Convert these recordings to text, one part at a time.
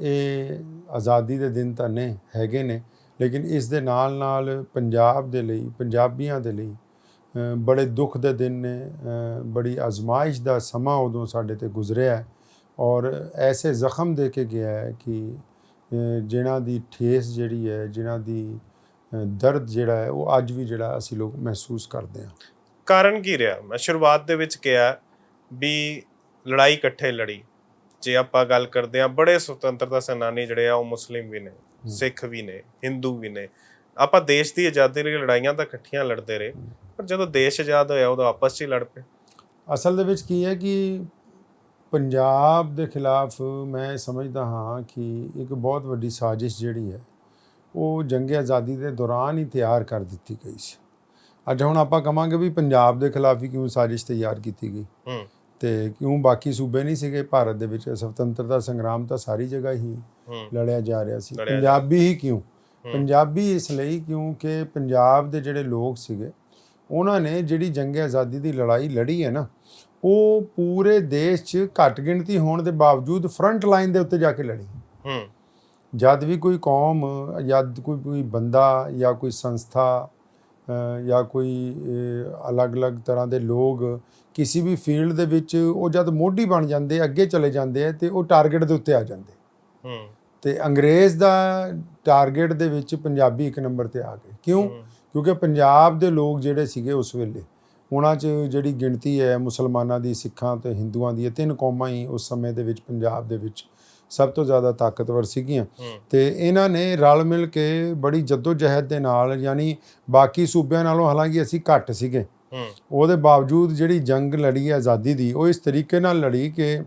ਇਹ ਆਜ਼ਾਦੀ ਦੇ ਦਿਨ ਤਾਂ ਨੇ ਹੈਗੇ ਨੇ ਲੇਕਿਨ ਇਸ ਦੇ ਨਾਲ ਨਾਲ ਪੰਜਾਬ ਦੇ ਲਈ ਪੰਜਾਬੀਆਂ ਦੇ ਲਈ ਬੜੇ ਦੁੱਖ ਦੇ ਦਿਨ ਨੇ ਬੜੀ ਅਜ਼ਮਾਇਸ਼ ਦਾ ਸਮਾਂ ਉਦੋਂ ਸਾਡੇ ਤੇ ਗੁਜ਼ਰਿਆ ਹੈ ਔਰ ਐਸੇ ਜ਼ਖਮ ਦੇ ਕੇ ਗਿਆ ਹੈ ਕਿ ਅ, ਜਿਨ੍ਹਾਂ ਦੀ ਠੇਸ ਜਿਹੜੀ ਹੈ ਜਿਨ੍ਹਾਂ ਦੀ ਦਰਦ ਜਿਹੜਾ ਹੈ ਉਹ ਅੱਜ ਵੀ ਜਿਹੜਾ ਅਸੀਂ ਲੋਕ ਮਹਿਸੂਸ ਕਰਦੇ ਹਾਂ। ਕਾਰਨ ਕੀ ਰਿਹਾ? ਮੈਂ ਸ਼ੁਰੂਆਤ ਦੇ ਵਿੱਚ ਕਿਹਾ ਵੀ ਲੜਾਈ ਇਕੱਠੇ ਲੜੀ। ਜੇ ਆਪਾਂ ਗੱਲ ਕਰਦੇ ਆ ਬੜੇ ਸੁਤੰਤਰਤਾ ਸੈਨਾਨੀ ਜਿਹੜੇ ਆ ਉਹ ਮੁਸਲਿਮ ਵੀ ਨੇ ਸਿੱਖ ਵੀ ਨੇ ਹਿੰਦੂ ਵੀ ਨੇ। ਆਪਾਂ ਦੇਸ਼ ਦੀ ਆਜ਼ਾਦੀ ਲਈ ਲੜਾਈਆਂ ਤਾਂ ਇਕੱਠੀਆਂ ਲੜਦੇ ਰਹੇ ਪਰ ਜਦੋਂ ਦੇਸ਼ ਆਜ਼ਾਦ ਹੋਇਆ ਉਦੋਂ ਆਪਸ 'ਚ ਹੀ ਲੜ ਪਏ। ਅਸਲ ਦੇ ਵਿੱਚ ਕੀ ਹੈ ਕਿ ਪੰਜਾਬ ਦੇ ਖਿਲਾਫ ਮੈਂ ਸਮਝਦਾ ਹਾਂ ਕਿ ਇੱਕ ਬਹੁਤ ਵੱਡੀ ਸਾਜ਼ਿਸ਼ ਜਿਹੜੀ ਹੈ ਉਹ ਜੰਗ ਆਜ਼ਾਦੀ ਦੇ ਦੌਰਾਨ ਹੀ ਤਿਆਰ ਕਰ ਦਿੱਤੀ ਗਈ ਸੀ। ਅੱਜ ਹੁਣ ਆਪਾਂ ਕਵਾਂਗੇ ਵੀ ਪੰਜਾਬ ਦੇ ਖਿਲਾਫ ਹੀ ਕਿਉਂ ਸਾਜ਼ਿਸ਼ ਤਿਆਰ ਕੀਤੀ ਗਈ? ਹੂੰ। ਤੇ ਕਿਉਂ ਬਾਕੀ ਸੂਬੇ ਨਹੀਂ ਸੀਗੇ? ਭਾਰਤ ਦੇ ਵਿੱਚ ਸੁਤੰਤਰਤਾ ਸੰਗਰਾਮ ਤਾਂ ਸਾਰੀ ਜਗ੍ਹਾ ਹੀ ਲੜਿਆ ਜਾ ਰਿਹਾ ਸੀ। ਪੰਜਾਬੀ ਹੀ ਕਿਉਂ? ਪੰਜਾਬੀ ਇਸ ਲਈ ਕਿਉਂਕਿ ਪੰਜਾਬ ਦੇ ਜਿਹੜੇ ਲੋਕ ਸੀਗੇ ਉਹਨਾਂ ਨੇ ਜਿਹੜੀ ਜੰਗ ਆਜ਼ਾਦੀ ਦੀ ਲੜਾਈ ਲੜੀ ਹੈ ਨਾ ਉਹ ਪੂਰੇ ਦੇਸ਼ 'ਚ ਘੱਟ ਗਿਣਤੀ ਹੋਣ ਦੇ ਬਾਵਜੂਦ ਫਰੰਟ ਲਾਈਨ ਦੇ ਉੱਤੇ ਜਾ ਕੇ ਲੜੀ। ਹੂੰ। ਜਦ ਵੀ ਕੋਈ ਕੌਮ ਜਦ ਕੋਈ ਕੋਈ ਬੰਦਾ ਜਾਂ ਕੋਈ ਸੰਸਥਾ ਜਾਂ ਕੋਈ ਅਲੱਗ-ਅਲੱਗ ਤਰ੍ਹਾਂ ਦੇ ਲੋਕ ਕਿਸੇ ਵੀ ਫੀਲਡ ਦੇ ਵਿੱਚ ਉਹ ਜਦ ਮੋਢੀ ਬਣ ਜਾਂਦੇ ਅੱਗੇ ਚਲੇ ਜਾਂਦੇ ਆ ਤੇ ਉਹ ਟਾਰਗੇਟ ਦੇ ਉੱਤੇ ਆ ਜਾਂਦੇ। ਹੂੰ। ਤੇ ਅੰਗਰੇਜ਼ ਦਾ ਟਾਰਗੇਟ ਦੇ ਵਿੱਚ ਪੰਜਾਬੀ ਇੱਕ ਨੰਬਰ ਤੇ ਆ ਗਏ। ਕਿਉਂ। ਕਿਉਂਕਿ ਪੰਜਾਬ ਦੇ ਲੋਕ ਜਿਹੜੇ ਸੀਗੇ ਉਸ ਵੇਲੇ ਉਹਨਾਂ 'ਚ ਜਿਹੜੀ ਗਿਣਤੀ ਹੈ ਮੁਸਲਮਾਨਾਂ ਦੀ ਸਿੱਖਾਂ ਤੇ ਹਿੰਦੂਆਂ ਦੀ ਇਹ ਤਿੰਨ ਕੌਮਾਂ ਹੀ ਉਸ ਸਮੇਂ ਦੇ ਵਿੱਚ ਪੰਜਾਬ ਦੇ ਵਿੱਚ ਸਭ ਤੋਂ ਜ਼ਿਆਦਾ ਤਾਕਤਵਰ ਸੀਗੀਆਂ। ਤੇ ਇਹਨਾਂ ਨੇ ਰਲ ਮਿਲ ਕੇ ਬੜੀ ਜਹਿਦ ਦੇ ਨਾਲ ਯਾਨੀ ਬਾਕੀ ਸੂਬਿਆਂ ਨਾਲੋਂ ਹਾਲਾਂਕਿ ਅਸੀਂ ਘੱਟ ਸੀਗੇ। ਉਹਦੇ ਬਾਵਜੂਦ ਜਿਹੜੀ ਜੰਗ ਲੜੀ ਹੈ ਆਜ਼ਾਦੀ ਦੀ ਉਹ ਇਸ ਤਰੀਕੇ ਨਾਲ ਲੜੀ ਕਿ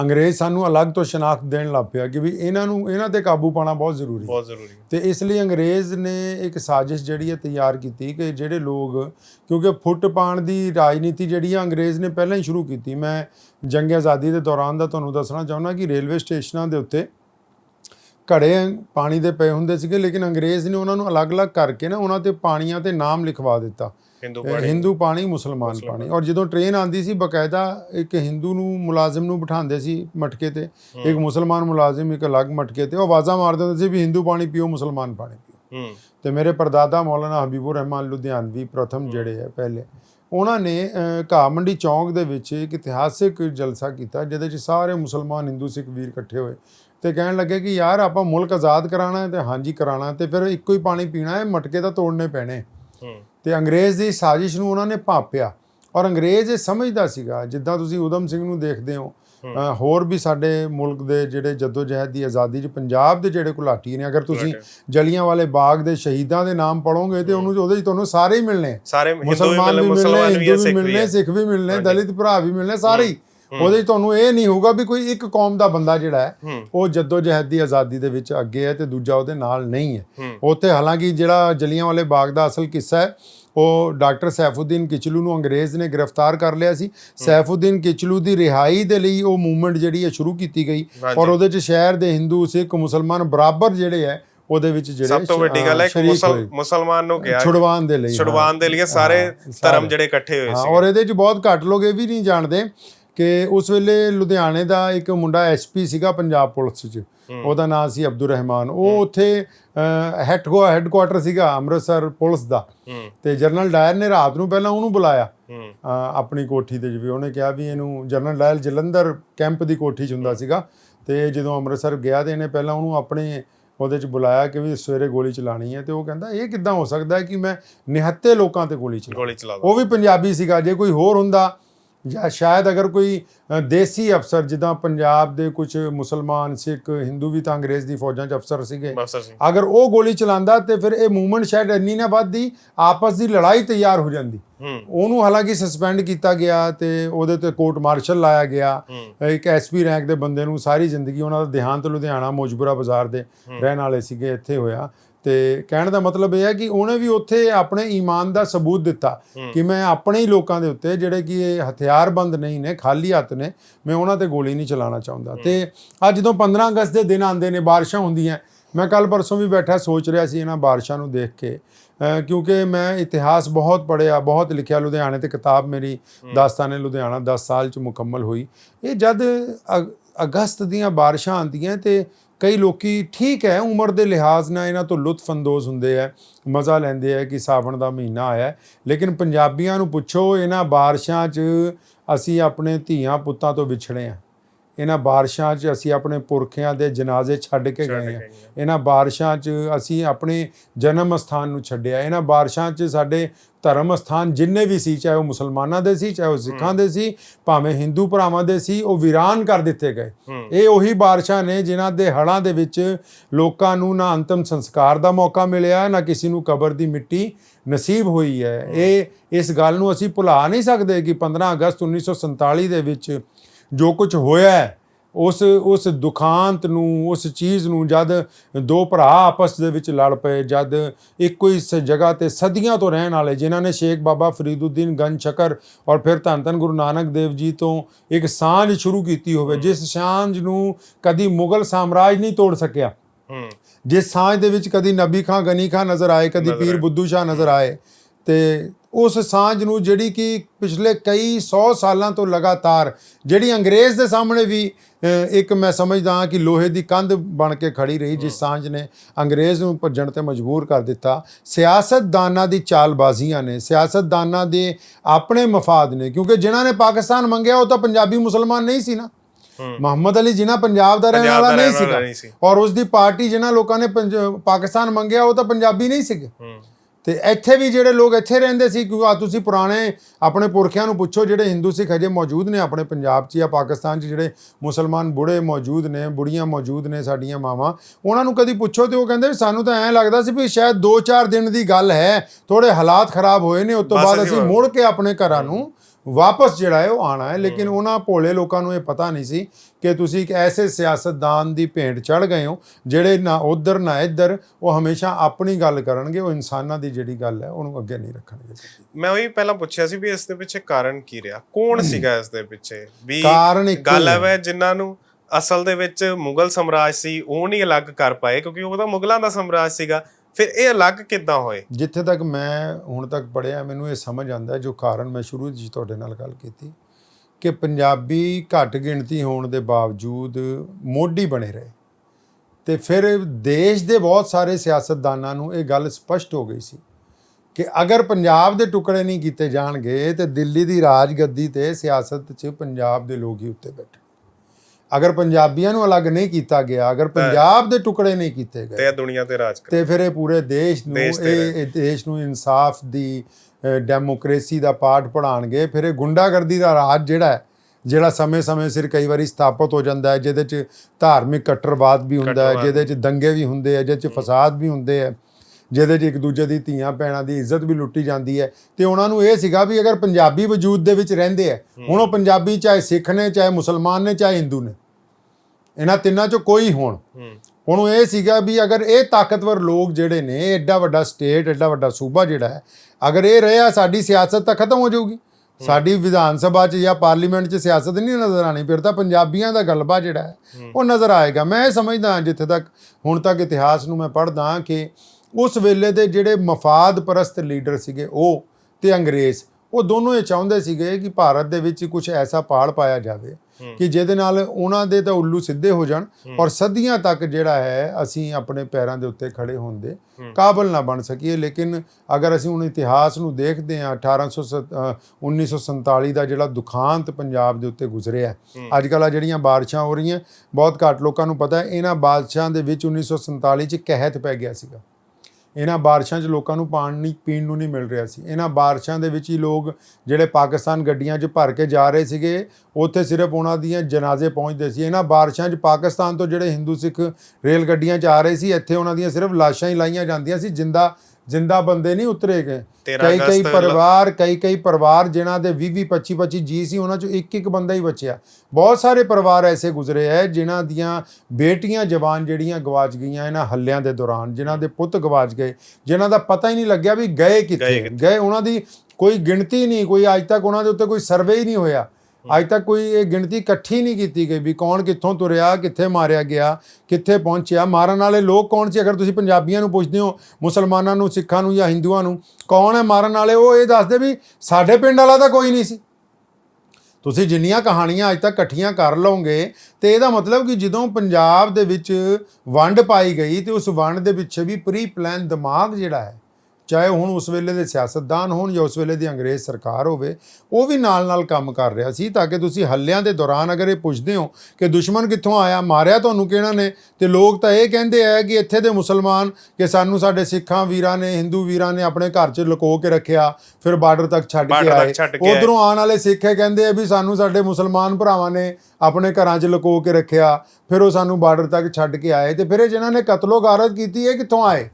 ਅੰਗਰੇਜ਼ ਸਾਨੂੰ ਅਲੱਗ ਤੋਂ ਸ਼ਨਾਖਤ ਦੇਣ ਲੱਗ ਪਿਆ ਕਿ ਵੀ ਇਹਨਾਂ ਨੂੰ ਇਹਨਾਂ ਤੇ ਕਾਬੂ ਪਾਣਾ ਬਹੁਤ ਜ਼ਰੂਰੀ ਬਹੁਤ ਜ਼ਰੂਰੀ ਤੇ ਇਸ ਲਈ ਅੰਗਰੇਜ਼ ਨੇ ਇੱਕ ਸਾਜ਼ਿਸ਼ ਜਿਹੜੀ ਹੈ ਤਿਆਰ ਕੀਤੀ ਕਿ ਜਿਹੜੇ ਲੋਕ ਕਿਉਂਕਿ ਫੁੱਟ ਪਾਣ ਦੀ ਰਾਜਨੀਤੀ ਜਿਹੜੀ ਹੈ ਅੰਗਰੇਜ਼ ਨੇ ਪਹਿਲਾਂ ਹੀ ਸ਼ੁਰੂ ਕੀਤੀ। ਮੈਂ ਜੰਗ ਆਜ਼ਾਦੀ ਦੇ ਦੌਰਾਨ ਦਾ ਤੁਹਾਨੂੰ ਦੱਸਣਾ ਚਾਹੁੰਦਾ ਕਿ ਰੇਲਵੇ ਸਟੇਸ਼ਨਾਂ ਦੇ ਉੱਤੇ ਘੜੇ ਪਾਣੀ ਦੇ ਪਏ ਹੁੰਦੇ ਸੀਗੇ ਲੇਕਿਨ ਅੰਗਰੇਜ਼ ਨੇ ਉਹਨਾਂ ਨੂੰ ਅਲੱਗ-ਅਲੱਗ ਕਰਕੇ ਨਾ ਉਹਨਾਂ ਤੇ ਪਾਣੀਆਂ ਤੇ ਨਾਮ ਲਿਖਵਾ ਦਿੱਤਾ। ਹਿੰਦੂ ਪਾਣੀ। ਹਿੰਦੂ ਪਾਣੀ ਮੁਸਲਮਾਨ ਪਾਣੀ। ਔਰ ਜਦੋਂ ਟ੍ਰੇਨ ਆਂਦੀ ਸੀ ਬਕਾਇਦਾ ਇੱਕ ਹਿੰਦੂ ਨੂੰ ਮੁਲਾਜ਼ਮ ਨੂੰ ਬਿਠਾਉਂਦੇ ਸੀ ਮਟਕੇ ਤੇ। ਇੱਕ ਮੁਸਲਮਾਨ ਮੁਲਾਜ਼ਮ ਇੱਕ ਅਲੱਗ ਮਟਕੇ ਤੇ। ਉਹ ਆਵਾਜ਼ਾਂ ਮਾਰਦੇ ਹੁੰਦੇ ਸੀ ਵੀ ਹਿੰਦੂ ਪਾਣੀ ਪੀਓ ਮੁਸਲਮਾਨ ਪਾਣੀ ਪੀਓ। ਤੇ ਮੇਰੇ ਪਰਦਾਦਾ ਮੌਲਾਨਾ ਹਬੀਬੁਰ ਰਹਿਮਾਨ ਲੁਧਿਆਣਵੀ ਪ੍ਰਥਮ ਜਿਹੜੇ ਹੈ ਪਹਿਲੇ ਉਹਨਾਂ ਨੇ ਘਾਹ ਮੰਡੀ ਚੌਂਕ ਦੇ ਵਿੱਚ ਇੱਕ ਇਤਿਹਾਸਿਕ ਜਲਸਾ ਕੀਤਾ ਜਿਹਦੇ 'ਚ ਸਾਰੇ ਮੁਸਲਮਾਨ ਹਿੰਦੂ ਸਿੱਖ ਵੀਰ ਇਕੱਠੇ ਹੋਏ। ਤੇ ਕਹਿਣ ਲੱਗੇ ਕਿ ਯਾਰ ਆਪਾਂ ਮੁਲਕ ਆਜ਼ਾਦ ਕਰਾਣਾ ਹੈ ਤੇ ਹਾਂਜੀ ਕਰਾਣਾ ਤੇ ਫਿਰ ਇੱਕੋ ਹੀ ਪਾਣੀ ਪੀਣਾ ਹੈ ਮਟਕੇ ਤਾਂ ਤੋੜਨੇ ਪੈਣੇ। ਤੇ ਅੰਗਰੇਜ਼ ਦੀ ਸਾਜ਼ਿਸ਼ ਨੂੰ ਉਹਨਾਂ ਨੇ ਭਾਪਿਆ। ਔਰ ਅੰਗਰੇਜ਼ ਇਹ ਸਮਝਦਾ ਸੀਗਾ ਜਿੱਦਾਂ ਤੁਸੀਂ ਉਦਮ ਸਿੰਘ ਨੂੰ ਦੇਖਦੇ ਹੋ ਹੋਰ ਵੀ ਸਾਡੇ ਮੁਲਕ ਦੇ ਜਿਹੜੇ ਜਦੋਜਹਿਦ ਦੀ ਆਜ਼ਾਦੀ 'ਚ ਪੰਜਾਬ ਦੇ ਜਿਹੜੇ ਘੁਲਾਟੀ ਨੇ ਅਗਰ ਤੁਸੀਂ ਜਲੀਆਂ ਵਾਲੇ ਬਾਗ ਦੇ ਸ਼ਹੀਦਾਂ ਦੇ ਨਾਮ ਪੜੋਗੇ ਤੇ ਉਹਨੂੰ ਉਹਦੇ 'ਚ ਤੁਹਾਨੂੰ ਸਾਰੇ ਹੀ ਮਿਲਣੇ। ਸਾਰੇ ਹਿੰਦੂ ਵੀ ਮੁਸਲਮਾਨ ਮਿਲਨੇ ਵੀ ਮਿਲਣੇ ਮੁਸਲਮਾਨ ਵੀ ਆ, ਹਿੰਦੂ ਵੀ ਸਿੱਖ ਵੀ ਮਿਲਣੇ। ਸਿੱਖ ਵੀ ਮਿਲਣੇ ਦਲਿਤ ਭਰਾ ਵੀ ਮਿਲਣੇ ਸਾਰੇ ਹੀ। ਉਹਦੇ ਤੁਹਾਨੂੰ ਇਹ ਨਹੀਂ ਹੋਊਗਾ ਵੀ ਕੋਈ ਇੱਕ ਕੌਮ ਦਾ ਬੰਦਾ ਜਿਹੜਾ ਹੈ ਉਹ ਜਦੋਜਹਿਦ ਦੀ ਆਜ਼ਾਦੀ ਦੇ ਵਿੱਚ ਅੱਗੇ ਹੈ ਤੇ ਦੂਜਾ ਉਹਦੇ ਨਾਲ ਨਹੀਂ ਹੈ। ਉੱਥੇ ਹਾਲਾਂਕਿ ਜਿਹੜਾ ਜਲੀਆਂ ਵਾਲੇ ਬਾਗ ਦਾ ਅਸਲ ਕਿੱਸਾ ਹੈ ਉਹ ਡਾਕਟਰ ਸੈਫੁਦੀਨ ਕਿਚਲੂ ਨੂੰ ਅੰਗਰੇਜ਼ ਨੇ ਗ੍ਰਿਫਤਾਰ ਕਰ ਲਿਆ ਸੀ। ਸੈਫੁਦੀਨ ਕਿਚਲੂ ਦੀ ਰਿਹਾਈ ਦੇ ਲਈ ਉਹ ਮੂਵਮੈਂਟ ਜਿਹੜੀ ਹੈ ਸ਼ੁਰੂ ਕੀਤੀ ਗਈ। ਔਰ ਉਹਦੇ ਚ ਸ਼ਹਿਰ ਦੇ ਹਿੰਦੂ ਸਿੱਖ ਮੁਸਲਮਾਨ ਬਰਾਬਰ ਜਿਹੜੇ ਹੈ ਉਹਦੇ ਵਿੱਚ ਜਿਹੜੇ ਸਭ ਤੋਂ ਵੱਡੀ ਗੱਲ ਹੈ ਕਿ। ਮੁਸਲਮਾਨ ਨੂੰ ਕਿਹਾ ਛੁਡਵਾਉਣ ਦੇ ਲਈ ਹਾਂ। ਛੁਡਵਾਉਣ ਦੇ ਲਈ ਸਾਰੇ ਧਰਮ ਜਿਹੜੇ ਇਕੱਠੇ ਹੋਏ ਸੀ ਔਰ ਇਹਦੇ ਚ ਬਹੁਤ ਘੱਟ ਲੋਕ ਇਹ ਵੀ ਨਹੀਂ ਜਾਣਦੇ ਕਿ ਉਸ ਵੇਲੇ ਲੁਧਿਆਣੇ ਦਾ ਇੱਕ ਮੁੰਡਾ ਐਸਪੀ ਸੀਗਾ ਪੰਜਾਬ ਪੁਲਿਸ 'ਚ। ਉਹਦਾ ਨਾਮ ਸੀ ਅਬਦੁਰ ਰਹਿਮਾਨ। ਉਹ ਉੱਥੇ ਹੈੱਡ ਹੈੱਡਕੁਆਟਰ ਸੀਗਾ ਅੰਮ੍ਰਿਤਸਰ ਪੁਲਿਸ ਦਾ। ਤੇ ਜਨਰਲ ਡਾਇਰ ਨੇ ਰਾਤ ਨੂੰ ਪਹਿਲਾਂ ਉਹਨੂੰ ਬੁਲਾਇਆ। ਆਪਣੀ ਕੋਠੀ ਤੇ ਜਿਵੇਂ ਉਹਨੇ ਕਿਹਾ ਵੀ ਇਹਨੂੰ ਜਨਰਲ ਡਾਇਰ ਜਲੰਧਰ ਕੈਂਪ ਦੀ ਕੋਠੀ 'ਚ ਹੁੰਦਾ ਸੀਗਾ। ਤੇ ਜਦੋਂ ਅੰਮ੍ਰਿਤਸਰ ਗਿਆ ਤੇ ਇਹਨੇ ਪਹਿਲਾਂ ਉਹਨੂੰ ਆਪਣੇ ਉਹਦੇ 'ਚ ਬੁਲਾਇਆ ਕਿ ਵੀ ਸਵੇਰੇ ਗੋਲੀ ਚਲਾਣੀ ਹੈ ਤੇ ਉਹ ਕਹਿੰਦਾ ਇਹ ਕਿੱਦਾਂ ਹੋ ਸਕਦਾ ਹੈ ਕਿ ਮੈਂ ਨਿਹੱਤੇ ਲੋਕਾਂ ਤੇ ਗੋਲੀ ਚਲਾ ਉਹ ਵੀ ਪੰਜਾਬੀ ਸੀਗਾ। ਜੇ ਕੋਈ ਹੋਰ ਹੁੰਦਾ ਜਾਂ ਸ਼ਾਇਦ ਅਗਰ ਕੋਈ ਦੇਸੀ ਅਫਸਰ ਜਿੱਦਾਂ ਪੰਜਾਬ ਦੇ ਕੁਝ ਮੁਸਲਮਾਨ ਸਿੱਖ ਹਿੰਦੂ ਵੀ ਤਾਂ ਅੰਗਰੇਜ਼ ਦੀ ਫੌਜਾਂ 'ਚ ਅਫਸਰ ਸੀਗੇ। ਅਗਰ ਉਹ ਗੋਲੀ ਚਲਾਉਂਦਾ ਤੇ ਫਿਰ ਇਹ ਮੂਵਮੈਂਟ ਸ਼ਾਇਦ ਇੰਨੀ ਨਾ ਵੱਧਦੀ ਆਪਸ ਦੀ ਲੜਾਈ ਤਿਆਰ ਹੋ ਜਾਂਦੀ। ਉਹਨੂੰ ਹਾਲਾਂਕਿ ਸਸਪੈਂਡ ਕੀਤਾ ਗਿਆ ਤੇ ਉਹਦੇ ਤੇ ਕੋਰਟ ਮਾਰਸ਼ਲ ਲਾਇਆ ਗਿਆ। ਇੱਕ ਐਸਪੀ ਰੈਂਕ ਦੇ ਬੰਦੇ ਨੂੰ ਸਾਰੀ ਜ਼ਿੰਦਗੀ ਉਹਨਾਂ ਦਾ ਦੇਹਾਂਤ ਲੁਧਿਆਣਾ ਮੋਜਪੁਰਾ ਬਾਜ਼ਾਰ ਦੇ ਰਹਿਣ ਵਾਲੇ ਸੀਗੇ ਇੱਥੇ ਹੋਇਆ। ਤੇ ਕਹਿਣ ਦਾ ਮਤਲਬ ਇਹ ਹੈ ਕਿ ਉਹਨੇ ਵੀ ਉੱਥੇ ਆਪਣੇ ਈਮਾਨ ਦਾ ਸਬੂਤ ਦਿੱਤਾ ਕਿ ਮੈਂ ਆਪਣੇ ਹੀ ਲੋਕਾਂ ਦੇ ਉੱਤੇ ਜਿਹੜੇ ਕਿ ਇਹ ਹਥਿਆਰਬੰਦ ਨਹੀਂ ਨੇ ਖਾਲੀ ਹੱਥ ਨੇ ਮੈਂ ਉਹਨਾਂ ਤੇ ਗੋਲੀ ਨਹੀਂ ਚਲਾਉਣਾ ਚਾਹੁੰਦਾ। ਤੇ ਅੱਜ ਜਦੋਂ 15 ਅਗਸਤ ਦੇ ਦਿਨ ਆਉਂਦੇ ਨੇ ਬਾਰਿਸ਼ਾਂ ਹੁੰਦੀਆਂ। ਮੈਂ ਕੱਲ ਪਰਸੋਂ ਵੀ ਬੈਠਾ ਸੋਚ ਰਿਹਾ ਸੀ ਇਹਨਾਂ ਬਾਰਿਸ਼ਾਂ ਨੂੰ ਦੇਖ ਕੇ। ਕਿਉਂਕਿ ਮੈਂ ਇਤਿਹਾਸ ਬਹੁਤ ਪੜਿਆ ਬਹੁਤ ਲਿਖਿਆ। ਲੁਧਿਆਣੇ ਤੇ ਕਿਤਾਬ ਮੇਰੀ ਦਾਸਤਾਨੇ ਲੁਧਿਆਣਾ 10 ਸਾਲ ਚ ਮੁਕੰਮਲ ਹੋਈ। ਇਹ ਜਦ ਅਗਸਤ ਦੀਆਂ ਬਾਰਿਸ਼ਾਂ ਆਉਂਦੀਆਂ ਤੇ ਕਈ ਲੋਕੀ ਠੀਕ ਹੈ, ਉਮਰ ਦੇ ਲਿਹਾਜ਼ ਨਾਲ ਇਹਨਾਂ ਤੋਂ ਲੁਤਫ ਅੰਦੋਜ਼ ਹੁੰਦੇ ਆ ਮਜ਼ਾ ਲੈਂਦੇ ਆ ਕਿ ਸਾਵਣ ਦਾ ਮਹੀਨਾ ਆਇਆ ਲੇਕਿਨ ਪੰਜਾਬੀਆਂ ਨੂੰ ਪੁੱਛੋ, ਇਹਨਾਂ ਬਾਰਿਸ਼ਾਂ 'ਚ ਅਸੀਂ ਆਪਣੇ ਧੀਆਂ ਪੁੱਤਾਂ ਤੋਂ ਵਿਛੜੇ ਆ ਇਹਨਾਂ ਬਾਰਿਸ਼ਾਂ 'ਚ ਅਸੀਂ ਆਪਣੇ ਪੁਰਖਿਆਂ ਦੇ ਜਨਾਜ਼ੇ ਛੱਡ ਕੇ ਗਏ ਗਏ ਇਹਨਾਂ ਬਾਰਿਸ਼ਾਂ 'ਚ ਅਸੀਂ ਆਪਣੇ ਜਨਮ ਸਥਾਨ ਨੂੰ ਛੱਡਿਆ। ਇਹਨਾਂ ਬਾਰਿਸ਼ਾਂ 'ਚ ਸਾਡੇ ਧਰਮ ਸਥਾਨ ਜਿੰਨੇ ਵੀ ਸੀ ਚਾਹੇ ਉਹ ਮੁਸਲਮਾਨਾਂ ਦੇ ਸੀ ਚਾਹੇ ਉਹ ਸਿੱਖਾਂ ਦੇ ਸੀ ਭਾਵੇਂ ਹਿੰਦੂ ਭਰਾਵਾਂ ਦੇ ਸੀ ਉਹ ਵੀਰਾਨ ਕਰ ਦਿੱਤੇ ਗਏ। ਹੂੰ। ਇਹ ਉਹੀ ਬਾਰਿਸ਼ਾਂ ਨੇ ਜਿਨ੍ਹਾਂ ਦੇ ਹੜ੍ਹਾਂ ਦੇ ਵਿੱਚ ਲੋਕਾਂ ਨੂੰ ਨਾ ਅੰਤਮ ਸੰਸਕਾਰ ਦਾ ਮੌਕਾ ਮਿਲਿਆ ਨਾ ਕਿਸੇ ਨੂੰ ਕਬਰ ਦੀ ਮਿੱਟੀ ਨਸੀਬ ਹੋਈ ਹੈ। ਇਹ ਇਸ ਗੱਲ ਨੂੰ ਅਸੀਂ ਭੁਲਾ ਨਹੀਂ ਸਕਦੇ ਕਿ 15 ਅਗਸਤ 1947 ਦੇ ਵਿੱਚ ਜੋ ਕੁਝ ਹੋਇਆ ਹੈ ਉਸ ਉਸ ਦੁਖਾਂਤ ਨੂੰ ਉਸ ਚੀਜ਼ ਨੂੰ ਜਦ ਦੋ ਭਰਾ ਆਪਸ ਦੇ ਵਿੱਚ ਲੜ ਪਏ ਜਦ ਇੱਕੋ ਹੀ ਜਗ੍ਹਾ ਤੇ ਸਦੀਆਂ ਤੋਂ ਰਹਿਣ ਵਾਲੇ ਜਿਨ੍ਹਾਂ ਨੇ ਸ਼ੇਖ ਬਾਬਾ ਫਰੀਦੁੱਦੀਨ ਗੰਜ ਸ਼ਕਰ ਔਰ ਫਿਰ ਧੰਨ ਧੰਨ ਗੁਰੂ ਨਾਨਕ ਦੇਵ ਜੀ ਤੋਂ ਇੱਕ ਸਾਂਝ ਸ਼ੁਰੂ ਕੀਤੀ ਹੋਵੇ ਜਿਸ ਸਾਂਝ ਨੂੰ ਕਦੀ ਮੁਗਲ ਸਾਮਰਾਜ ਨਹੀਂ ਤੋੜ ਸਕਿਆ। ਜਿਸ ਸਾਂਝ ਦੇ ਵਿੱਚ ਕਦੀ ਨਬੀ ਖਾਂ ਗਨੀ ਖਾਂ ਨਜ਼ਰ ਆਏ ਕਦੀ ਪੀਰ। ਬੁੱਧੂ ਸ਼ਾਹ ਨਜ਼ਰ ਆਏ ਤੇ ਉਸ ਸਾਂਝ ਨੂੰ ਜਿਹੜੀ ਕਿ ਪਿਛਲੇ ਕਈ 100 ਸਾਲਾਂ ਤੋਂ ਲਗਾਤਾਰ ਜਿਹੜੀ ਅੰਗਰੇਜ਼ ਦੇ ਸਾਹਮਣੇ ਵੀ ਇੱਕ ਮੈਂ ਸਮਝਦਾ ਹਾਂ ਕਿ ਲੋਹੇ ਦੀ ਕੰਧ ਬਣ ਕੇ ਖੜੀ ਰਹੀ ਜਿਸ ਸਾਂਝ ਨੇ ਅੰਗਰੇਜ਼ ਨੂੰ ਭੱਜਣ ਤੇ ਮਜਬੂਰ ਕਰ ਦਿੱਤਾ। ਸਿਆਸਤਦਾਨਾਂ ਦੀ ਚਾਲਬਾਜ਼ੀਆਂ ਨੇ ਸਿਆਸਤਦਾਨਾਂ ਦੇ ਆਪਣੇ ਮਫਾਦ ਨੇ ਕਿਉਂਕਿ ਜਿਨ੍ਹਾਂ ਨੇ ਪਾਕਿਸਤਾਨ ਮੰਗਿਆ ਉਹ ਤਾਂ ਪੰਜਾਬੀ ਮੁਸਲਮਾਨ ਨਹੀਂ ਸੀ ਨਾ। ਮੁਹੰਮਦ ਅਲੀ ਜਿਨ੍ਹਾਂ ਪੰਜਾਬ ਦਾ ਰਹਿਣ ਵਾਲਾ ਨਹੀਂ ਸੀਗਾ। ਔਰ ਉਸ ਦੀ ਪਾਰਟੀ ਜਿਨ੍ਹਾਂ ਲੋਕਾਂ ਨੇ ਪਾਕਿਸਤਾਨ ਮੰਗਿਆ ਉਹ ਤਾਂ ਪੰਜਾਬੀ ਨਹੀਂ ਸੀਗੇ। ਹੂੰ। ਤੇ ਇੱਥੇ ਵੀ ਜਿਹੜੇ ਲੋਕ ਇੱਥੇ ਰਹਿੰਦੇ ਸੀ ਕਿਉਂਕਿ ਤੁਸੀਂ ਪੁਰਾਣੇ ਆਪਣੇ ਪੁਰਖਿਆਂ ਨੂੰ ਪੁੱਛੋ ਜਿਹੜੇ ਹਿੰਦੂ ਸਿੱਖ ਅਜੇ ਮੌਜੂਦ ਨੇ ਆਪਣੇ ਪੰਜਾਬ 'ਚ ਜਾਂ ਪਾਕਿਸਤਾਨ 'ਚ ਜਿਹੜੇ ਮੁਸਲਮਾਨ ਬੁੜੇ ਮੌਜੂਦ ਨੇ ਬੁੜੀਆਂ ਮੌਜੂਦ ਨੇ ਸਾਡੀਆਂ ਮਾਵਾਂ ਉਹਨਾਂ ਨੂੰ ਕਦੀ ਪੁੱਛੋ ਤੇ ਉਹ ਕਹਿੰਦੇ ਸਾਨੂੰ ਤਾਂ ਐਂ ਲੱਗਦਾ ਸੀ ਵੀ ਸ਼ਾਇਦ 2-4 ਦਿਨ ਦੀ ਗੱਲ ਹੈ ਥੋੜੇ ਹਾਲਾਤ ਖਰਾਬ ਹੋਏ ਨੇ ਉਸ ਤੋਂ ਬਾਅਦ ਅਸੀਂ ਮੁੜ ਕੇ ਆਪਣੇ ਘਰਾਂ ਨੂੰ ਵਾਪਸ ਜਿਹੜਾ ਹੈ ਉਹ ਆਣਾ ਹੈ। ਲੇਕਿਨ ਉਹਨਾਂ ਭੋਲੇ ਲੋਕਾਂ ਨੂੰ ਇਹ ਪਤਾ ਨਹੀਂ ਸੀ ਕਿ ਤੁਸੀਂ ਇੱਕ ਐਸੇ ਸਿਆਸਤਦਾਨ ਦੀ ਭੇਂਟ ਚੜ ਗਏ ਹੋ ਜਿਹੜੇ ਨਾ ਉਧਰ ਨਾ ਇੱਧਰ ਉਹ ਹਮੇਸ਼ਾ ਆਪਣੀ ਗੱਲ ਕਰਨਗੇ ਉਹ ਇਨਸਾਨਾਂ ਦੀ ਜਿਹੜੀ ਗੱਲ ਹੈ ਉਹਨੂੰ ਅੱਗੇ ਨਹੀਂ ਰੱਖਣਗੇ। ਮੈਂ ਉਹੀ ਪਹਿਲਾਂ ਪੁੱਛਿਆ ਸੀ ਵੀ ਇਸ ਦੇ ਪਿੱਛੇ ਕਾਰਨ ਕੀ ਰਿਹਾ? ਕੌਣ ਸੀਗਾ ਇਸ ਦੇ ਪਿੱਛੇ? ਵੀ ਕਾਰਨ ਇੱਕੋ ਗੱਲ ਹੀ ਜਿਨ੍ਹਾਂ ਨੂੰ ਅਸਲ ਦੇ ਵਿੱਚ ਮੁਗਲ ਸਾਮਰਾਜ ਸੀ ਉਹ ਨਹੀਂ ਅਲੱਗ ਕਰ ਪਾਏ ਕਿਉਂਕਿ ਉਹ ਤਾਂ ਮੁਗਲਾਂ ਦਾ ਸਾਮਰਾਜ ਸੀਗਾ। ਫਿਰ ਇਹ ਅਲੱਗ ਕਿੱਦਾਂ ਹੋਏ? ਜਿੱਥੇ ਤੱਕ ਮੈਂ ਹੁਣ ਤੱਕ ਪੜਿਆ ਮੈਨੂੰ ਇਹ ਸਮਝ ਆਉਂਦਾ ਜੋ ਕਾਰਨ ਮੈਂ ਸ਼ੁਰੂ ਵਿੱਚ ਤੁਹਾਡੇ ਨਾਲ ਗੱਲ ਕੀਤੀ ਕਿ ਪੰਜਾਬੀ ਘੱਟ ਗਿਣਤੀ ਹੋਣ ਦੇ ਬਾਵਜੂਦ ਮੋਢੀ ਬਣੇ ਰਹੇ। ਤੇ ਫਿਰ ਦੇਸ਼ ਦੇ ਬਹੁਤ ਸਾਰੇ ਸਿਆਸਤਦਾਨਾਂ ਨੂੰ ਇਹ ਗੱਲ ਸਪਸ਼ਟ ਹੋ ਗਈ ਸੀ ਕਿ ਅਗਰ ਪੰਜਾਬ ਦੇ ਟੁਕੜੇ ਨਹੀਂ ਕੀਤੇ ਜਾਣਗੇ, ਤੇ ਦਿੱਲੀ ਦੀ ਰਾਜਗੱਦੀ ਤੇ ਸਿਆਸਤ 'ਚ ਪੰਜਾਬ ਦੇ ਲੋਕ ਹੀ ਉੱਤੇ ਬੈਠੇ। ਅਗਰ ਪੰਜਾਬੀਆਂ ਨੂੰ ਅਲੱਗ ਨਹੀਂ ਕੀਤਾ ਗਿਆ ਅਗਰ ਪੰਜਾਬ ਦੇ ਟੁਕੜੇ ਨਹੀਂ ਕੀਤੇ ਗਏ ਤੇ ਦੁਨੀਆ ਤੇ ਰਾਜ ਕਰ। ਤੇ ਫਿਰ ਇਹ ਪੂਰੇ ਦੇਸ਼ ਨੂੰ ਇਹ ਦੇਸ਼ ਨੂੰ ਇਨਸਾਫ ਦੀ ਡੈਮੋਕ੍ਰੇਸੀ ਦਾ ਪਾਠ ਪੜਾਣਗੇ ਫਿਰ ਇਹ ਗੁੰਡਾਗਰਦੀ ਦਾ ਰਾਜ ਜਿਹੜਾ ਹੈ ਜਿਹੜਾ ਸਮੇਂ-ਸਮੇਂ ਸਿਰ ਕਈ ਵਾਰੀ ਸਥਾਪਿਤ ਹੋ ਜਾਂਦਾ ਹੈ ਜਿਹਦੇ 'ਚ ਧਾਰਮਿਕ ਕੱਟੜਵਾਦ ਵੀ ਹੁੰਦਾ ਹੈ। ਜਿਹਦੇ 'ਚ ਦੰਗੇ ਵੀ ਹੁੰਦੇ ਆ ਜਿਹਦੇ 'ਚ ਫਸਾਦ ਵੀ ਹੁੰਦੇ ਆ ਜਿਹਦੇ 'ਚ ਇੱਕ ਦੂਜੇ ਦੀ ਧੀਆਂ ਭੈਣਾਂ ਦੀ ਇੱਜ਼ਤ ਵੀ ਲੁੱਟੀ ਜਾਂਦੀ ਹੈ। ਤੇ ਉਹਨਾਂ ਨੂੰ ਇਹ ਸੀਗਾ ਵੀ ਅਗਰ ਪੰਜਾਬੀ ਵਜੂਦ ਦੇ ਵਿੱਚ ਰਹਿੰਦੇ ਆ ਹੁਣ ਉਹ ਪੰਜਾਬੀ ਚਾਹੇ ਸਿੱਖ ਨੇ ਚਾਹੇ ਮੁਸਲਮਾਨ ਨੇ ਚਾਹੇ ਹਿੰਦੂ ਨੇ ਇਹਨਾਂ ਤਿੰਨਾਂ 'ਚੋਂ ਕੋਈ ਹੋਣ। ਹੂੰ। ਉਹਨੂੰ ਇਹ ਸੀਗਾ ਵੀ ਅਗਰ ਇਹ ਤਾਕਤਵਰ ਲੋਕ ਜਿਹੜੇ ਨੇ ਐਡਾ ਵੱਡਾ ਸਟੇਟ ਐਡਾ ਵੱਡਾ ਸੂਬਾ ਜਿਹੜਾ ਹੈ ਅਗਰ ਇਹ ਰਿਹਾ ਸਾਡੀ ਸਿਆਸਤ ਤਾਂ ਖਤਮ ਹੋ ਜਾਊਗੀ। ਸਾਡੀ ਵਿਧਾਨ ਸਭਾ 'ਚ ਜਾਂ ਪਾਰਲੀਮੈਂਟ 'ਚ ਸਿਆਸਤ ਨਹੀਂ ਨਜ਼ਰ ਆਣੀ ਫਿਰ ਤਾਂ ਪੰਜਾਬੀਆਂ ਦਾ ਗਲਬਾ ਜਿਹੜਾ ਹੈ ਉਹ ਨਜ਼ਰ ਆਏਗਾ। ਮੈਂ ਇਹ ਸਮਝਦਾ ਜਿੱਥੇ ਤੱਕ ਹੁਣ ਤੱਕ ਇਤਿਹਾਸ ਨੂੰ ਮੈਂ ਪੜ੍ਹਦਾ ਕਿ ਉਸ ਵੇਲੇ ਦੇ ਜਿਹੜੇ ਮਫਾਦ ਪਰਸਤ ਲੀਡਰ ਸੀਗੇ ਉਹ ਤੇ ਅੰਗਰੇਜ਼ ਉਹ ਦੋਨੋਂ ਇਹ ਚਾਹੁੰਦੇ ਸੀਗੇ ਕਿ ਭਾਰਤ ਦੇ ਵਿੱਚ ਕੁਝ ਐਸਾ ਪਾੜ ਪਾਇਆ ਜਾਵੇ ਕਿ ਜਿਹਦੇ ਨਾਲ ਉਹਨਾਂ ਦੇ ਤਾਂ ਉੱਲੂ ਸਿੱਧੇ ਹੋ ਜਾਣ ਔਰ ਸਦੀਆਂ ਤੱਕ ਜਿਹੜਾ ਹੈ ਅਸੀਂ ਆਪਣੇ ਪੈਰਾਂ ਦੇ ਉੱਤੇ ਖੜੇ ਹੋਣ ਦੇ ਕਾਬਲ ਨਾ ਬਣ ਸਕੀਏ। ਲੇਕਿਨ ਅਗਰ ਅਸੀਂ ਹੁਣ ਇਤਿਹਾਸ ਨੂੰ ਦੇਖਦੇ ਹਾਂ 1800 ਅ, 1947 ਦਾ ਜਿਹੜਾ ਦੁਖਾਂਤ ਪੰਜਾਬ ਦੇ ਉੱਤੇ ਗੁਜ਼ਰਿਆ ਅੱਜ ਕੱਲ੍ਹ ਆ ਜਿਹੜੀਆਂ ਬਾਰਿਸ਼ਾਂ ਹੋ ਰਹੀਆਂ ਬਹੁਤ ਘੱਟ ਲੋਕਾਂ ਨੂੰ ਪਤਾ ਇਹਨਾਂ ਬਾਰਿਸ਼ਾਂ ਦੇ ਵਿੱਚ 1947 ਚ ਕਹਿਤ ਪੈ ਗਿਆ ਸੀਗਾ। ਇਹਨਾਂ ਬਾਰਿਸ਼ਾਂ 'ਚ ਲੋਕਾਂ ਨੂੰ ਪਾਣੀ ਪੀਣ ਨੂੰ ਨਹੀਂ ਮਿਲ ਰਿਹਾ ਸੀ। ਇਹਨਾਂ ਬਾਰਿਸ਼ਾਂ ਦੇ ਵਿੱਚ ਹੀ ਲੋਕ ਜਿਹੜੇ ਪਾਕਿਸਤਾਨ ਗੱਡੀਆਂ 'ਚ ਭਰ ਕੇ ਜਾ ਰਹੇ ਸੀਗੇ, ਉੱਥੇ ਸਿਰਫ ਉਹਨਾਂ ਦੀਆਂ ਜਨਾਜ਼ੇ ਪਹੁੰਚਦੇ ਸੀ। ਇਹਨਾਂ ਬਾਰਿਸ਼ਾਂ 'ਚ ਪਾਕਿਸਤਾਨ ਤੋਂ ਜਿਹੜੇ ਹਿੰਦੂ ਸਿੱਖ ਰੇਲ ਗੱਡੀਆਂ 'ਚ ਆ ਰਹੇ ਸੀ, ਇੱਥੇ ਉਹਨਾਂ ਦੀਆਂ ਸਿਰਫ ਲਾਸ਼ਾਂ ਹੀ ਲਾਈਆਂ ਜਾਂਦੀਆਂ ਸੀ, ਜਿੰਦਾ ਜਿੰਦਾ ਬੰਦੇ ਨਹੀਂ ਉਤਰੇ ਗਏ। ਕਈ ਕਈ ਪਰਿਵਾਰ ਕਈ ਕਈ ਪਰਿਵਾਰ ਜਿਨ੍ਹਾਂ ਦੇ 20 20 25 25 ਜੀ ਸੀ ਉਹਨਾਂ 'ਚੋਂ ਇੱਕ ਇੱਕ ਬੰਦਾ ਹੀ ਬਚਿਆ। ਬਹੁਤ ਸਾਰੇ ਪਰਿਵਾਰ ਐਸੇ ਗੁਜ਼ਰੇ ਹੈ ਜਿਨ੍ਹਾਂ ਦੀਆਂ ਬੇਟੀਆਂ ਜਵਾਨ ਜਿਹੜੀਆਂ ਗਵਾਚ ਗਈਆਂ ਇਹਨਾਂ ਹੱਲਿਆਂ ਦੇ ਦੌਰਾਨ ਜਿਨ੍ਹਾਂ ਦੇ ਪੁੱਤ ਗਵਾਚ ਗਏ ਜਿਨ੍ਹਾਂ ਦਾ ਪਤਾ ਹੀ ਨਹੀਂ ਲੱਗਿਆ ਵੀ ਗਏ ਕਿੱਥੇ। ਗਏ ਉਹਨਾਂ ਦੀ ਕੋਈ ਗਿਣਤੀ ਨਹੀਂ ਕੋਈ ਅੱਜ ਤੱਕ ਉਹਨਾਂ ਦੇ ਉੱਤੇ ਕੋਈ ਸਰਵੇ ਹੀ ਨਹੀਂ ਹੋਇਆ। ਅੱਜ ਤੱਕ ਕੋਈ ਇਹ ਗਿਣਤੀ ਇਕੱਠੀ ਨਹੀਂ ਕੀਤੀ ਗਈ ਵੀ ਕੌਣ ਕਿੱਥੋਂ ਤੁਰਿਆ, ਕਿੱਥੇ ਮਾਰਿਆ ਗਿਆ, ਕਿੱਥੇ ਪਹੁੰਚਿਆ। ਮਾਰਨ ਵਾਲੇ ਲੋਕ ਕੌਣ ਸੀ? ਅਗਰ ਤੁਸੀਂ ਪੰਜਾਬੀਆਂ ਨੂੰ ਪੁੱਛਦੇ ਹੋ, ਮੁਸਲਮਾਨਾਂ ਨੂੰ, ਸਿੱਖਾਂ ਨੂੰ ਜਾਂ ਹਿੰਦੂਆਂ ਨੂੰ, ਕੌਣ ਹੈ ਮਾਰਨ ਵਾਲੇ? ਉਹ ਇਹ ਦੱਸਦੇ ਵੀ ਸਾਡੇ ਪਿੰਡ ਵਾਲਾ ਤਾਂ ਕੋਈ ਨਹੀਂ ਸੀ। ਤੁਸੀਂ ਜਿੰਨੀਆਂ ਕਹਾਣੀਆਂ ਅੱਜ ਤੱਕ ਇਕੱਠੀਆਂ ਕਰ ਲਓਗੇ ਤੇ ਇਹਦਾ ਮਤਲਬ ਕਿ ਜਦੋਂ ਪੰਜਾਬ ਦੇ ਵਿੱਚ ਵੰਡ ਪਾਈ ਗਈ ਤੇ ਉਸ ਵੰਡ ਦੇ ਪਿੱਛੇ ਵੀ ਪ੍ਰੀ ਪਲਾਨ ਦਿਮਾਗ ਜਿਹੜਾ ਹੈ ਚਾਹੇ ਹੁਣ ਉਸ ਵੇਲੇ ਦੇ ਸਿਆਸਤਦਾਨ ਹੋਣ ਜਾਂ ਉਸ ਵੇਲੇ ਦੀ ਅੰਗਰੇਜ਼ ਸਰਕਾਰ ਹੋਵੇ ਉਹ ਵੀ ਨਾਲ-ਨਾਲ ਕੰਮ ਕਰ ਰਿਹਾ ਸੀ ਤਾਂ ਕਿ ਤੁਸੀਂ ਹੱਲਿਆਂ ਦੇ ਦੌਰਾਨ ਅਗਰ ਇਹ ਪੁੱਛਦੇ ਹੋ ਕਿ ਦੁਸ਼ਮਣ ਕਿੱਥੋਂ ਆਇਆ ਮਾਰਿਆ ਤੁਹਾਨੂੰ ਕਿਹਨਾਂ ਨੇ ਤੇ ਲੋਕ ਤਾਂ ਇਹ ਕਹਿੰਦੇ ਆ ਕਿ ਇੱਥੇ ਦੇ ਮੁਸਲਮਾਨ ਕਿ ਸਾਨੂੰ ਸਾਡੇ ਸਿੱਖਾਂ ਵੀਰਾਂ ਨੇ ਹਿੰਦੂ ਵੀਰਾਂ ਨੇ ਆਪਣੇ ਘਰ 'ਚ ਲੁਕੋ ਕੇ ਰੱਖਿਆ ਫਿਰ ਬਾਰਡਰ ਤੱਕ ਛੱਡ ਕੇ ਆਏ। ਉਧਰੋਂ ਆਉਣ ਵਾਲੇ ਸਿੱਖ ਇਹ ਕਹਿੰਦੇ ਆ ਵੀ ਸਾਨੂੰ ਸਾਡੇ ਮੁਸਲਮਾਨ ਭਰਾਵਾਂ ਨੇ ਆਪਣੇ ਘਰਾਂ 'ਚ ਲੁਕੋ ਕੇ ਰੱਖਿਆ ਫਿਰ ਉਹ ਸਾਨੂੰ ਬਾਰਡਰ ਤੱਕ ਛੱਡ ਕੇ ਆਏ ਤੇ ਫਿਰ ਇਹ ਜਿਨ੍ਹਾਂ ਨੇ ਕਤਲੋ ਗਾਰਤ ਕੀਤੀ ਇਹ ਕਿੱਥੋਂ ਆਏ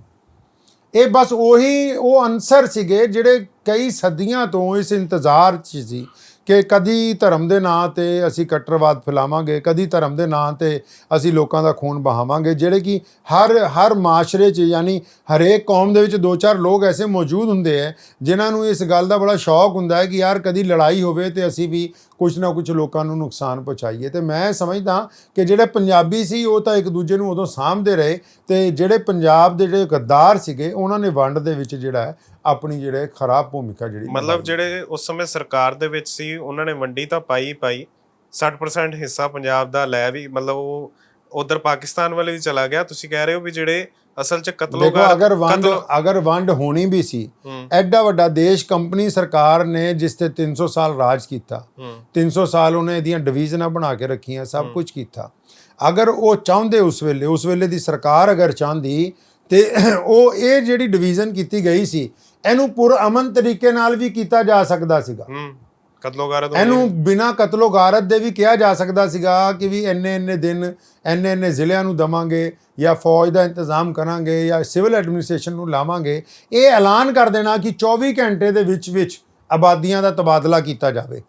ਇਹ ਬਸ ਉਹੀ ਉਹ ਅਨਸਰ ਸੀਗੇ ਜਿਹੜੇ ਕਈ ਸਦੀਆਂ ਤੋਂ ਇਸ ਇੰਤਜ਼ਾਰ 'ਚ ਸੀ ਕਿ ਕਦੀ ਧਰਮ ਦੇ ਨਾਂ ਤੇ ਅਸੀਂ ਕੱਟਰਵਾਦ ਫੈਲਾਵਾਂਗੇ, ਕਦੀ ਧਰਮ ਦੇ ਨਾਂ ਤੇ ਅਸੀਂ ਲੋਕਾਂ ਦਾ ਖੂਨ ਬਹਾਵਾਂਗੇ, ਜਿਹੜੇ ਕਿ ਹਰ ਹਰ ਮਾਸ਼ਰੇ 'ਚ ਯਾਨੀ ਹਰੇਕ ਕੌਮ ਦੇ ਵਿੱਚ ਦੋ ਚਾਰ ਲੋਕ ਐਸੇ ਮੌਜੂਦ ਹੁੰਦੇ ਹੈ ਜਿਨ੍ਹਾਂ ਨੂੰ ਇਸ ਗੱਲ ਦਾ ਬੜਾ ਸ਼ੌਕ ਹੁੰਦਾ ਹੈ ਕਿ ਯਾਰ ਕਦੀ ਲੜਾਈ ਹੋਵੇ ਤੇ ਅਸੀਂ ਵੀ ਕੁਝ ਨਾ ਕੁਝ ਲੋਕਾਂ ਨੂੰ ਨੁਕਸਾਨ ਪਹੁੰਚਾਈਏ। ਤੇ ਮੈਂ ਸਮਝਦਾ ਕਿ ਜਿਹੜੇ ਪੰਜਾਬੀ ਸੀ, ਉਹ ਤਾਂ ਇੱਕ ਦੂਜੇ ਨੂੰ ਉਦੋਂ ਸਾਂਭਦੇ ਰਹੇ ਤੇ ਜਿਹੜੇ ਪੰਜਾਬ ਦੇ ਜਿਹੜੇ ਗੱਦਾਰ ਸੀਗੇ, ਉਹਨਾਂ ਨੇ ਵੰਡ ਦੇ ਵਿੱਚ ਜਿਹੜਾ ਆਪਣੀ ਜਿਹੜੇ ਖਰਾਬ ਭੂਮਿਕਾ ਜਿਹੜੀ ਮਤਲਬ ਜਿਹੜੇ ਉਸ ਸਮੇਂ ਸਰਕਾਰ ਦੇ ਵਿੱਚ ਸੀ, ਉਹਨਾਂ ਨੇ ਵੰਡੀ ਤਾਂ ਪਾਈ ਪਾਈ। 60% ਹਿੱਸਾ ਪੰਜਾਬ ਦਾ ਲੈ ਵੀ, ਮਤਲਬ ਉਹ ਉਧਰ ਪਾਕਿਸਤਾਨ ਵਾਲੇ ਵੀ ਚਲਾ ਗਿਆ। ਤੁਸੀਂ ਕਹਿ ਰਹੇ ਹੋ ਵੀ ਜਿਹੜੇ ਅਸਲ 'ਚ ਦੇਖੋ ਕਤਲੋਗਾਰ ਅਗਰ ਵੰਡ ਅਗਰ ਵੰਡ ਹੋਣੀ ਵੀ ਸੀ ਐਡਾ ਵੱਡਾ ਦੇਸ਼ ਕੰਪਨੀ ਸਰਕਾਰ ਨੇ ਜਿਸ ਤੇ 300 ਸਾਲ ਰਾਜ ਕੀਤਾ ਹੂੰ। 300 ਸਾਲ ਉਹਨੇ ਇਹਦੀਆਂ ਡਿਵੀਜ਼ਨਾਂ ਬਣਾ ਕੇ ਰੱਖੀਆਂ ਸਭ ਕੁਝ ਕੀਤਾ। ਅਗਰ ਉਹ ਚਾਹੁੰਦੇ ਉਸ ਵੇਲੇ ਉਸ ਵੇਲੇ ਦੀ ਸਰਕਾਰ ਅਗਰ ਚਾਹੁੰਦੀ ਤੇ ਉਹ ਇਹ ਜਿਹੜੀ ਡਿਵੀਜ਼ਨ ਕੀਤੀ ਗਈ ਸੀ ਇਹਨੂੰ ਪੁਰ ਅਮਨ ਤਰੀਕੇ ਨਾਲ ਵੀ ਕੀਤਾ ਜਾ ਸਕਦਾ ਸੀਗਾ। ਹੂੰ ਕਤਲੋਗਾਰ ਇਹਨੂੰ ਬਿਨਾ ਕਤਲੋ ਗਾਰਤ ਦੇ ਵੀ ਕਿਹਾ ਜਾ ਸਕਦਾ ਸੀਗਾ ਕਿ ਵੀ ਇੰਨੇ ਇੰਨੇ ਦਿਨ ਇੰਨੇ ਇੰਨੇ ਜ਼ਿਲ੍ਹਿਆਂ ਨੂੰ ਦਵਾਂਗੇ ਜਾਂ ਫੌਜ ਦਾ ਇੰਤਜ਼ਾਮ ਕਰਾਂਗੇ ਜਾਂ ਸਿਵਲ ਐਡਮਿਨਿਸਟ੍ਰੇਸ਼ਨ ਨੂੰ ਲਾਵਾਂਗੇ ਇਹ ਐਲਾਨ ਕਰ ਦੇਣਾ ਕਿ 24 ਘੰਟੇ ਦੇ ਵਿੱਚ ਵਿੱਚ ਆਬਾਦੀਆਂ ਦਾ ਤਬਾਦਲਾ ਕੀਤਾ ਜਾਵੇ।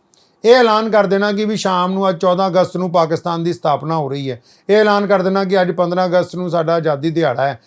ਇਹ ਐਲਾਨ ਕਰ ਦੇਣਾ ਕਿ ਵੀ ਸ਼ਾਮ ਨੂੰ ਅੱਜ 14 ਅਗਸਤ ਨੂੰ ਪਾਕਿਸਤਾਨ ਦੀ ਸਥਾਪਨਾ ਹੋ ਰਹੀ ਹੈ। ਇਹ ਐਲਾਨ ਕਰ ਦੇਣਾ ਕਿ ਅੱਜ 15 ਅਗਸਤ ਨੂੰ ਸਾਡਾ ਆਜ਼ਾਦੀ ਦਿਹਾੜਾ ਹੈ।